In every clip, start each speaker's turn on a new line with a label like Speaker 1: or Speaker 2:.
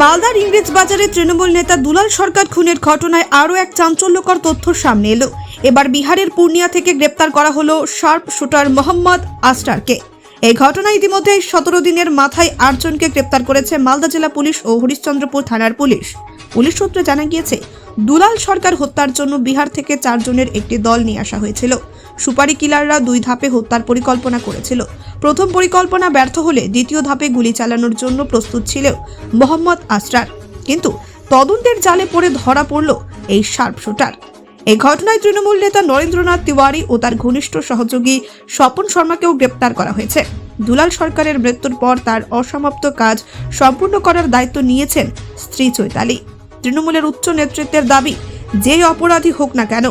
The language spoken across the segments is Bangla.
Speaker 1: মালদার ইংরেজ বাজারে তৃণমূল নেতা দুলাল সরকার খুনের ঘটনায় আরও এক চাঞ্চল্যকর তথ্য সামনে এলো। এবার বিহারের পূর্ণিয়া থেকে গ্রেপ্তার করা হলো শার্প শুটার মোহাম্মদ আস্টারকে। এই ঘটনা ইতিমধ্যে সতেরো দিনের মাথায় আটজনকে গ্রেপ্তার করেছে মালদা জেলা পুলিশ ও হরিশ্চন্দ্রপুর থানার পুলিশ। পুলিশ সূত্রে জানা গিয়েছে, দুলাল সরকার হত্যার জন্য বিহার থেকে চারজনের একটি দল নিয়ে আসা হয়েছিল। সুপারি কিলাররা দুই ধাপে হত্যার পরিকল্পনা করেছিল। প্রথম পরিকল্পনা ব্যর্থ হলে দ্বিতীয় ধাপে গুলি চালানোর জন্য প্রস্তুত ছিল মোহাম্মদ আসরার কিন্তু তদন্তের জালে পড়ে ধরা পড়ল এই শার্প শুটার। এই ঘটনায় তৃণমূল নেতা নরেন্দ্রনাথ তিওয়ারি ও তার ঘনিষ্ঠ সহযোগী স্বপন শর্মাকেও গ্রেপ্তার করা হয়েছে। দুলাল সরকারের মৃত্যুর পর তার অসমাপ্ত কাজ সম্পূর্ণ করার দায়িত্ব নিয়েছেন স্ত্রী চৈতালি। তৃণমূলের উচ্চ নেতৃত্বের দাবি, যে অপরাধী হোক না কেন,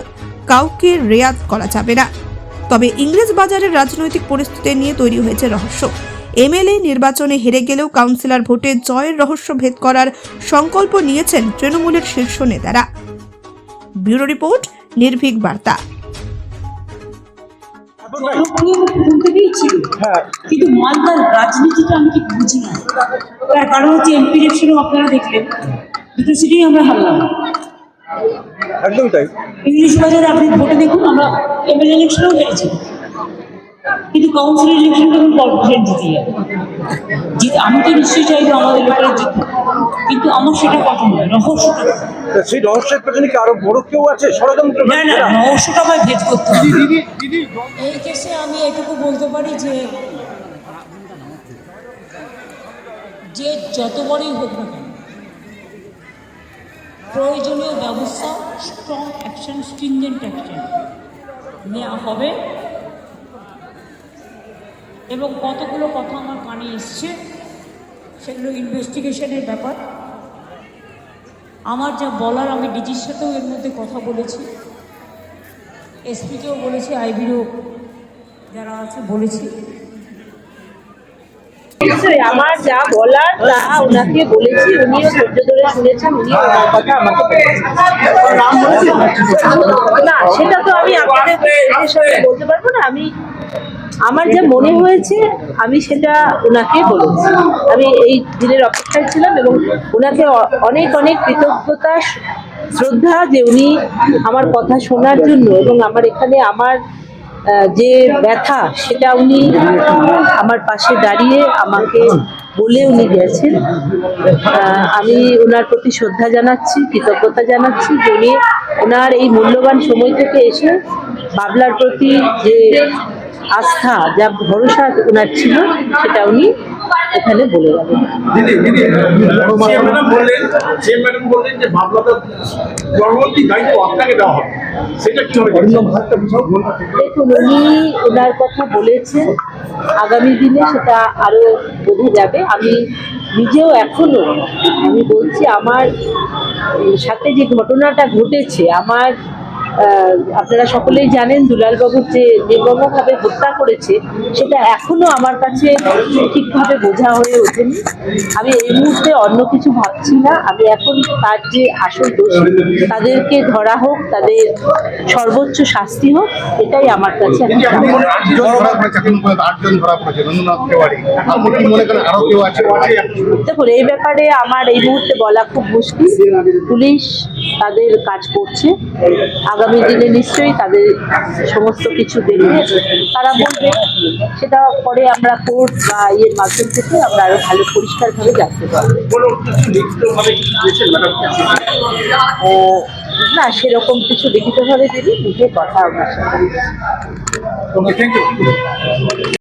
Speaker 1: কাউকে রেয়াত করা যাবে না। তবে ইংরেজ বাজারের রাজনৈতিক পরিস্থিতি নিয়ে তৈরি হয়েছে রহস্য। এমএলএ নির্বাচনে হেরে গেলেও কাউন্সিলর ভোটে জয়ের রহস্য ভেদ করার সংকল্প নিয়েছেন তৃণমূলের শীর্ষ নেতারা। ব্যুরো রিপোর্ট নির্ভীক বার্তা।
Speaker 2: হ্যাঁ।
Speaker 3: কিন্তু মালদার রাজনীতিটা আমি ঠিক বুঝি না। তার কারণ হচ্ছে এমপি ইলেকশনও আপনারা দেখলেন দুটো সিটেই আমরা হারলাম।
Speaker 2: একদম তাই।
Speaker 3: ইংলিশ বাজারে আপনি ভোটে দেখুন আমরা এমএলএ ইলেকশনেও হেরেছি কিন্তু কাউন্সিল ইলেকশন তখন কর্পোরেশন জিতে যাবে জিতে আমি তো নিশ্চয়ই চাইব আমাদের লোকেরা কিন্তু আমার সেটা কথা নয় রহস্যটা
Speaker 2: সেই রহস্যের পেছনে কি আরও বড় কেউ আছে? ষড়যন্ত্র
Speaker 3: না না রহস্যটা আমায় ভেদ করতে হবে।
Speaker 2: দিদি দিদি
Speaker 3: এই কেসে আমি এটুকু বলতে পারি যে যে যত বড়ই হোক না কেন প্রয়োজনীয় ব্যবস্থা স্ট্রং অ্যাকশন স্ট্রিনজেন্ট অ্যাকশন নেওয়া হবে। এবং কতগুলো কথা আমার কানে এসছে, সেগুলো ইনভেস্টিগেশনের ব্যাপার। আমার যা বলার, আমি ডিজির সাথেও এর মধ্যে কথা বলেছি। এসপিকেও বলেছি আইবিরও যারা আছে বলেছি।
Speaker 4: নিশ্চয়ই আমার যা বলার তা ওনাকে বলেছি, উনিও ধৈর্য ধরে শুনেছেন, উনিও ওনার কথা আমাকে না, সেটা তো আমি আপনাদের বলতে পারব না, আমি, আমার যা মনে হয়েছে, আমি সেটা ওনাকে বলেছি। আমি এই দিনের অপেক্ষায় ছিলাম এবং ওনাকে অনেক অনেক কৃতজ্ঞতা, শ্রদ্ধা যে উনি আমার কথা শোনার জন্য এবং আমার এখানে আমার যে ব্যথা, সেটা উনি আমার পাশে দাঁড়িয়ে আমাকে বলে উনি গেছেন। আমি ওনার প্রতি শ্রদ্ধা জানাচ্ছি, কৃতজ্ঞতা জানাচ্ছি উনি ওনার এই মূল্যবান সময় থেকে এসে বাবলার প্রতি যে আস্থা, যা ভরসা ওনার ছিল, সেটা উনি এখানে বলে গেলেন
Speaker 5: দিদি দিদি ম্যাডাম বললেন সে ম্যাডাম বললেন যে ভাবনাটা পরবর্তী দায়িত্ব আপনাকে দেওয়া হবে। সেটা কি হবে
Speaker 4: দেখুন উনি ওনার কথা বলেছে আগামী দিনে সেটা আরও বোঝা যাবে। আমি নিজেও এখনও আমি বলছি আমার সাথে যে ঘটনাটা ঘটেছে আমার আপনারা সকলেই জানেন দুলালবাবুর যে নির্মমভাবে হত্যা করেছে সেটা এখনও আমার কাছে ঠিকভাবে বোঝা হয়ে ওঠেনি। আমি এই মুহূর্তে অন্য কিছু ভাবছি না। আমি এখন তার যে আসল দোষ তাদেরকে ধরা হোক তাদের সর্বোচ্চ শাস্তি হোক এটাই আমার কাছে দেখুন এই ব্যাপারে আমার এই মুহূর্তে বলা খুব মুশকিল। পুলিশ তাদের কাজ করছে। আগামী দিনে নিশ্চয়ই তাদের সমস্ত কিছু দেখে তারা বলবে সেটা পরে আমরা কোর্ট বা ইয়ের মাধ্যম থেকে আমরা আরও ভালো পরিষ্কারভাবে জানতে পারব। না সেরকম কিছু লিখিতভাবে দিদি নিজে কথা সাথে
Speaker 5: ইউ